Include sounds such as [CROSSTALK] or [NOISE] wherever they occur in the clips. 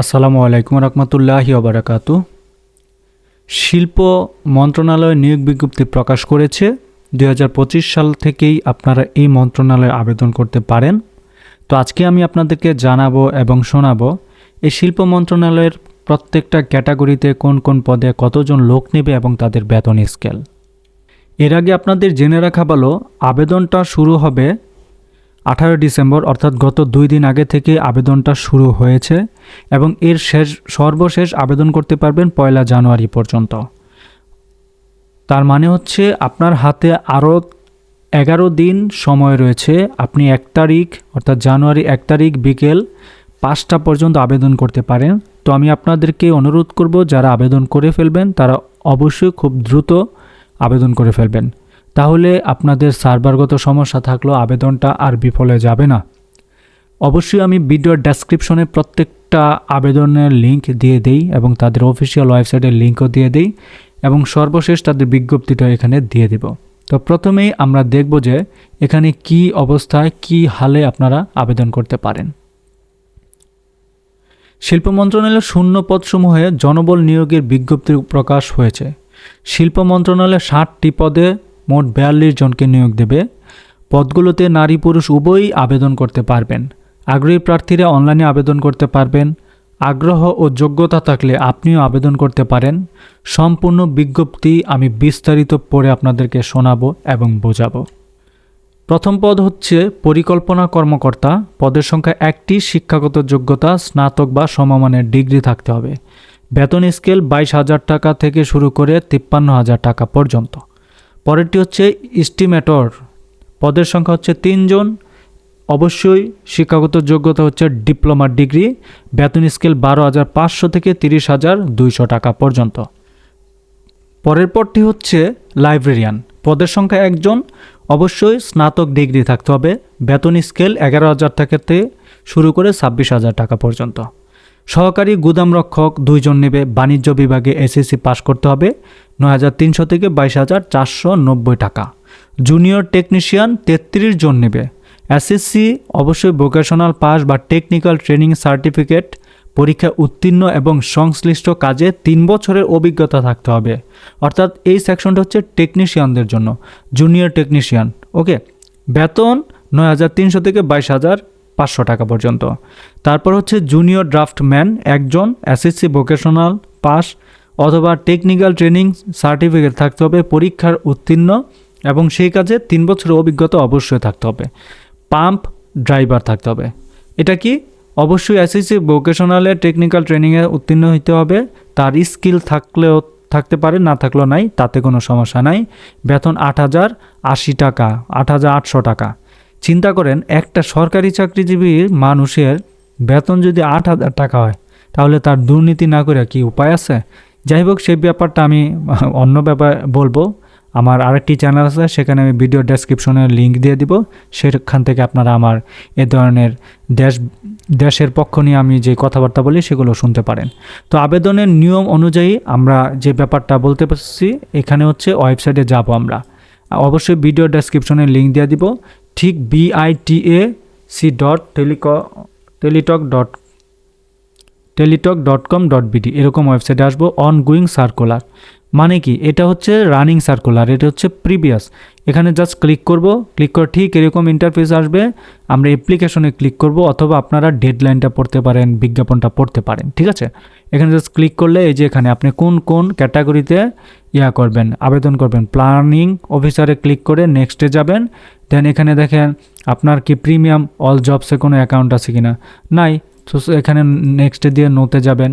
আসসালামু আলাইকুম রহমতুল্লাহি ওবরাকাতু শিল্প মন্ত্রণালয় নিয়োগ বিজ্ঞপ্তি প্রকাশ করেছে। দু হাজার পঁচিশ সাল থেকেই আপনারা এই মন্ত্রণালয়ে আবেদন করতে পারেন। তো আজকে আমি আপনাদেরকে জানাব এবং শোনাবো, এই শিল্প মন্ত্রণালয়ের প্রত্যেকটা ক্যাটাগরিতে কোন কোন পদে কতজন লোক নেবে এবং তাদের বেতন স্কেল। এর আগে আপনাদের জেনে রাখা ভালো, আবেদনটা শুরু হবে আঠারো ডিসেম্বর, অর্থাৎ গত দুই দিন আগে থেকে আবেদনটা শুরু হয়েছে এবং এর শেষ, সর্বশেষ আবেদন করতে পারবেন পয়লা জানুয়ারি পর্যন্ত। তার মানে হচ্ছে আপনার হাতে আরও এগারো দিন সময় রয়েছে। আপনি এক তারিখ, অর্থাৎ জানুয়ারি এক তারিখ বিকেল পাঁচটা পর্যন্ত আবেদন করতে পারেন। তো আমি আপনাদেরকে অনুরোধ করব, যারা আবেদন করে ফেলবেন, তারা অবশ্যই খুব দ্রুত আবেদন করে ফেলবেন। তাহলে আপনাদের সার্ভারগত সমস্যা থাকলেও আবেদনটা আর বিফলে যাবে না। অবশ্যই আমি ভিডিওর ডেসক্রিপশনে প্রত্যেকটা আবেদনের লিংক দিয়ে দেই এবং তাদের অফিসিয়াল ওয়েবসাইটের লিঙ্কও দিয়ে দেই এবং সর্বশেষ তাদের বিজ্ঞপ্তিটা এখানে দিয়ে দেব। তো প্রথমেই আমরা দেখব যে এখানে কি অবস্থায়, কি হালে আপনারা আবেদন করতে পারেন। শিল্প মন্ত্রণালয়ের শূন্য পদসমূহে জনবল নিয়োগের বিজ্ঞপ্তি প্রকাশ হয়েছে। শিল্প মন্ত্রণালয়ে ষাটটি পদে মোট বিয়াল্লিশ জনকে নিয়োগ দেবে। পদগুলোতে নারী পুরুষ উভয়ই আবেদন করতে পারবেন। আগ্রহী প্রার্থীরা অনলাইনে আবেদন করতে পারবেন। আগ্রহ ও যোগ্যতা থাকলে আপনিও আবেদন করতে পারেন। সম্পূর্ণ বিজ্ঞপ্তি আমি বিস্তারিত পড়ে আপনাদেরকে শোনাবো এবং বোঝাবো। প্রথম পদ হচ্ছে পরিকল্পনা কর্মকর্তা। পদের সংখ্যা একটি, শিক্ষাগত যোগ্যতা, স্নাতক বা সমমানের ডিগ্রি থাকতে হবে। বেতন স্কেল বাইশ হাজার টাকা থেকে শুরু করে তিপ্পান্ন হাজার টাকা পর্যন্ত। পরেরটি হচ্ছে ইস্টিমেটর পদের সংখ্যা হচ্ছে তিনজন। অবশ্যই শিক্ষাগত যোগ্যতা হচ্ছে ডিপ্লোমা ডিগ্রি। বেতন স্কেল বারো হাজার পাঁচশো থেকে তিরিশ হাজার দুইশো টাকা পর্যন্ত। পরের পরটি হচ্ছে লাইব্রেরিয়ান পদের সংখ্যা একজন। অবশ্যই স্নাতক ডিগ্রি থাকতে হবে। বেতন স্কেল এগারো হাজার থেকে শুরু করে ছাব্বিশ হাজার টাকা পর্যন্ত। সহকারী গুদাম রক্ষক দুইজন নেবে বাণিজ্য বিভাগে এসএসসি পাশ করতে হবে। নয় হাজার তিনশো থেকে বাইশ হাজার চারশো নব্বই টাকা। জুনিয়র টেকনিশিয়ান তেত্রিশ জন নেবে। এসএসসি অবশ্যই ভোকেশনাল পাস বা টেকনিক্যাল ট্রেনিং সার্টিফিকেট পরীক্ষা উত্তীর্ণ এবং সংশ্লিষ্ট কাজে তিন বছরের অভিজ্ঞতা থাকতে হবে। অর্থাৎ এই সেকশনটা হচ্ছে টেকনিশিয়ানদের জন্য, জুনিয়র টেকনিশিয়ান। ওকে? বেতন নয় হাজার তিনশো থেকে বাইশ হাজার পাঁচশো টাকা পর্যন্ত। তারপর হচ্ছে জুনিয়র ড্রাফটম্যান একজন এসএসসি ভোকেশনাল পাস অথবা টেকনিক্যাল ট্রেনিং সার্টিফিকেট থাকতে হবে, পরীক্ষার উত্তীর্ণ এবং সেই কাজে তিন বছরের অভিজ্ঞতা অবশ্যই থাকতে হবে। পাম্প ড্রাইভার থাকতে হবে। এটা কি? অবশ্যই এসএসসি ভোকেশনালে টেকনিক্যাল ট্রেনিংয়ে উত্তীর্ণ হতে হবে। তার স্কিল থাকলেও, থাকতে পারে, না থাকলেও নাই, তাতে কোনো সমস্যা নাই। বেতন আট হাজার আশি টাকা, আট হাজার আটশো টাকা। চিন্তা করেন, একটা সরকারি চাকরিজীবী মানুষের বেতন যদি আট হাজার টাকা হয়, তাহলে তার দুর্নীতি না করে কি উপায় আছে? যাই হোক, সেই ব্যাপারটা আমি [LAUGHS] অন্য ব্যাপার বলব। আমার আরেকটি চ্যানেল আছে, সেখানে আমি ভিডিও ডেসক্রিপশনের লিঙ্ক দিয়ে দিব। সেখান থেকে আপনারা আমার এ ধরনের দেশ, দেশের পক্ষ নিয়ে আমি যে কথাবার্তা বলি, সেগুলো শুনতে পারেন। তো আবেদনের নিয়ম অনুযায়ী আমরা যে ব্যাপারটা বলতে পারছি, এখানে হচ্ছে ওয়েবসাইটে যাব আমরা। অবশ্যই ভিডিও ডেসক্রিপশনে লিঙ্ক দিয়ে দিব। ঠিক বিআইটিএ C dot টেলিক Teletalk dot Teletalk dot com dot BD এরকম ওয়েবসাইটে আসব অনগোয়িং সার্কুলার মানে কি? এটা হচ্ছে রানিং সার্কুলার এটা হচ্ছে প্রিভিয়াস এখানে জাস্ট ক্লিক করব ক্লিক করে ঠিক এরকম ইন্টারফেস আসবে, আমরা অ্যাপ্লিকেশনে ক্লিক করব, অথবা আপনারা ডেডলাইনটা পড়তে পারেন, বিজ্ঞাপনটা পড়তে পারেন, ঠিক আছে? এখানে জাস্ট ক্লিক করলে এই যে এখানে আপনি কোন কোন ক্যাটাগরিতে ইয়া করবেন, আবেদন করবেন। প্ল্যানিং অফিসারে ক্লিক করে নেক্সটে যাবেন দেন এখানে দেখেন, আপনার কি প্রিমিয়াম অল জবসে কোনো অ্যাকাউন্ট আছে কি না নাই তো এখানে নেক্সট দিয়ে নোতে যাবেন।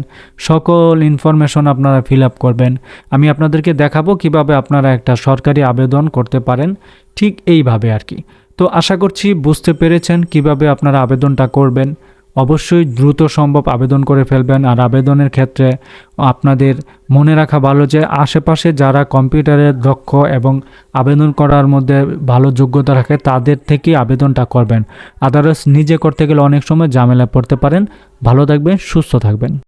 সকল ইনফরমেশন আপনারা ফিল আপ করবেন। আমি আপনাদেরকে দেখাবো কীভাবে আপনারা একটা সরকারি আবেদন করতে পারেন। ঠিক এইভাবে আর কি। তো আশা করছি বুঝতে পেরেছেন কীভাবে আপনারা আবেদনটা করবেন। অবশ্যই দ্রুত সম্ভব আবেদন করে ফেলবেন। আর আবেদনের ক্ষেত্রে আপনাদের মনে রাখা ভালো যে আশেপাশে যারা কম্পিউটারে দক্ষ এবং আবেদন করার মধ্যে ভালো যোগ্যতা রাখে, তাদের থেকেই আবেদনটা করবেন। আদারস নিজে করতে গেলে অনেক সময় ঝামেলা পড়তে পারেন। ভালো থাকবেন, সুস্থ থাকবেন।